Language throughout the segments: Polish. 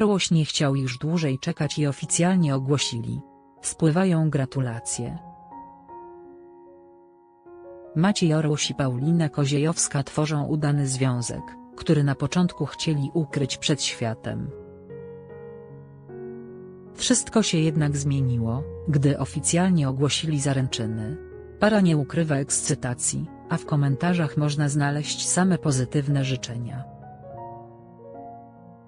Orłoś nie chciał już dłużej czekać i oficjalnie ogłosili. Spływają gratulacje. Maciej Orłoś i Paulina Koziejowska tworzą udany związek, który na początku chcieli ukryć przed światem. Wszystko się jednak zmieniło, gdy oficjalnie ogłosili zaręczyny. Para nie ukrywa ekscytacji, a w komentarzach można znaleźć same pozytywne życzenia.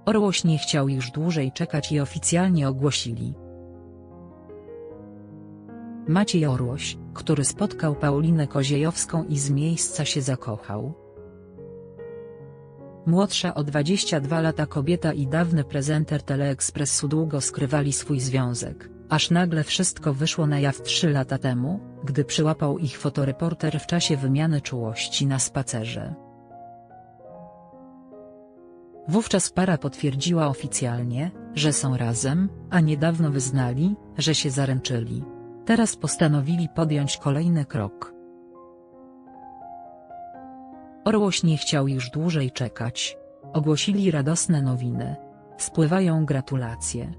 Orłoś nie chciał już dłużej czekać i oficjalnie ogłosili. Maciej Orłoś, który spotkał Paulinę Koziejowską i z miejsca się zakochał. Młodsza o 22 lata kobieta i dawny prezenter Teleekspresu długo skrywali swój związek, aż nagle wszystko wyszło na jaw 3 lata temu, gdy przyłapał ich fotoreporter w czasie wymiany czułości na spacerze. Wówczas para potwierdziła oficjalnie, że są razem, a niedawno wyznali, że się zaręczyli. Teraz postanowili podjąć kolejny krok. Orłoś nie chciał już dłużej czekać. Ogłosili radosne nowiny. Spływają gratulacje.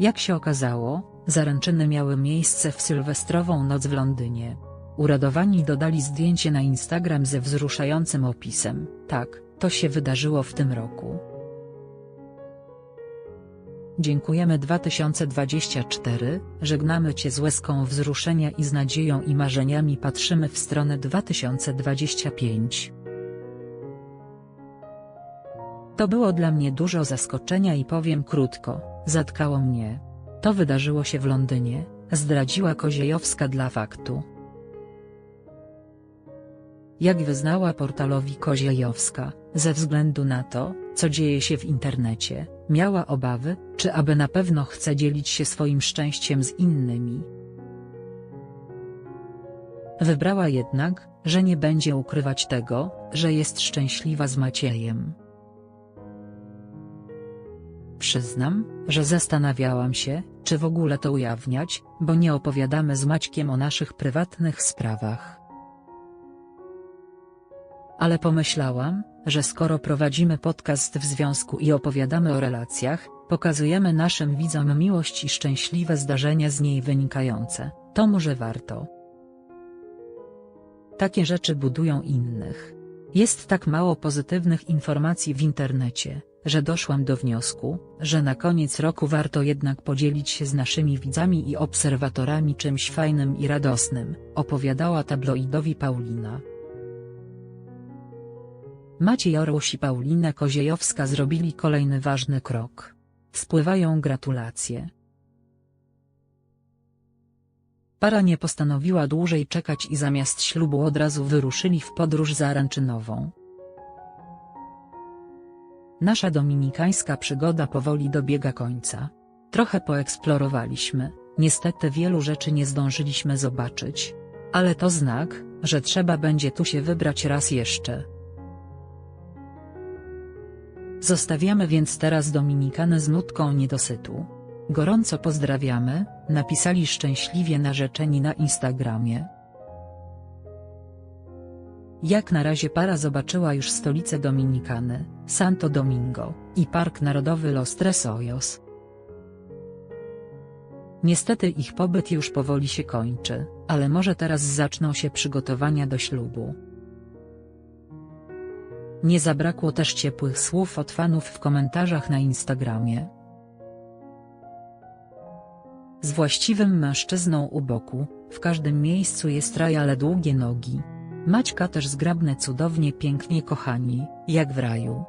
Jak się okazało, zaręczyny miały miejsce w sylwestrową noc w Londynie. Uradowani dodali zdjęcie na Instagram ze wzruszającym opisem, tak, to się wydarzyło w tym roku. Dziękujemy 2024, żegnamy Cię z łezką wzruszenia i z nadzieją i marzeniami patrzymy w stronę 2025. To było dla mnie dużo zaskoczenia i powiem krótko, zatkało mnie. To wydarzyło się w Londynie, zdradziła Koziejowska dla faktu. Jak wyznała portalowi Koziejowska, ze względu na to, co dzieje się w internecie, miała obawy, czy aby na pewno chce dzielić się swoim szczęściem z innymi. Wybrała jednak, że nie będzie ukrywać tego, że jest szczęśliwa z Maciejem. Przyznam, że zastanawiałam się, czy w ogóle to ujawniać, bo nie opowiadamy z Maćkiem o naszych prywatnych sprawach. Ale pomyślałam, że skoro prowadzimy podcast w związku i opowiadamy o relacjach, pokazujemy naszym widzom miłość i szczęśliwe zdarzenia z niej wynikające, to może warto. Takie rzeczy budują innych. Jest tak mało pozytywnych informacji w internecie, że doszłam do wniosku, że na koniec roku warto jednak podzielić się z naszymi widzami i obserwatorami czymś fajnym i radosnym, opowiadała tabloidowi Paulina. Maciej Orłoś i Paulina Koziejowska zrobili kolejny ważny krok. Spływają gratulacje. Para nie postanowiła dłużej czekać i zamiast ślubu od razu wyruszyli w podróż zaręczynową. Nasza dominikańska przygoda powoli dobiega końca. Trochę poeksplorowaliśmy, niestety wielu rzeczy nie zdążyliśmy zobaczyć. Ale to znak, że trzeba będzie tu się wybrać raz jeszcze. Zostawiamy więc teraz Dominikanę z nutką niedosytu. Gorąco pozdrawiamy, napisali szczęśliwie narzeczeni na Instagramie. Jak na razie para zobaczyła już stolicę Dominikany, Santo Domingo, i Park Narodowy Los Tres Hoyos. Niestety ich pobyt już powoli się kończy, ale może teraz zaczną się przygotowania do ślubu. Nie zabrakło też ciepłych słów od fanów w komentarzach na Instagramie. Z właściwym mężczyzną u boku, w każdym miejscu jest raj ale długie nogi. Maćka też zgrabne cudownie pięknie kochani, jak w raju.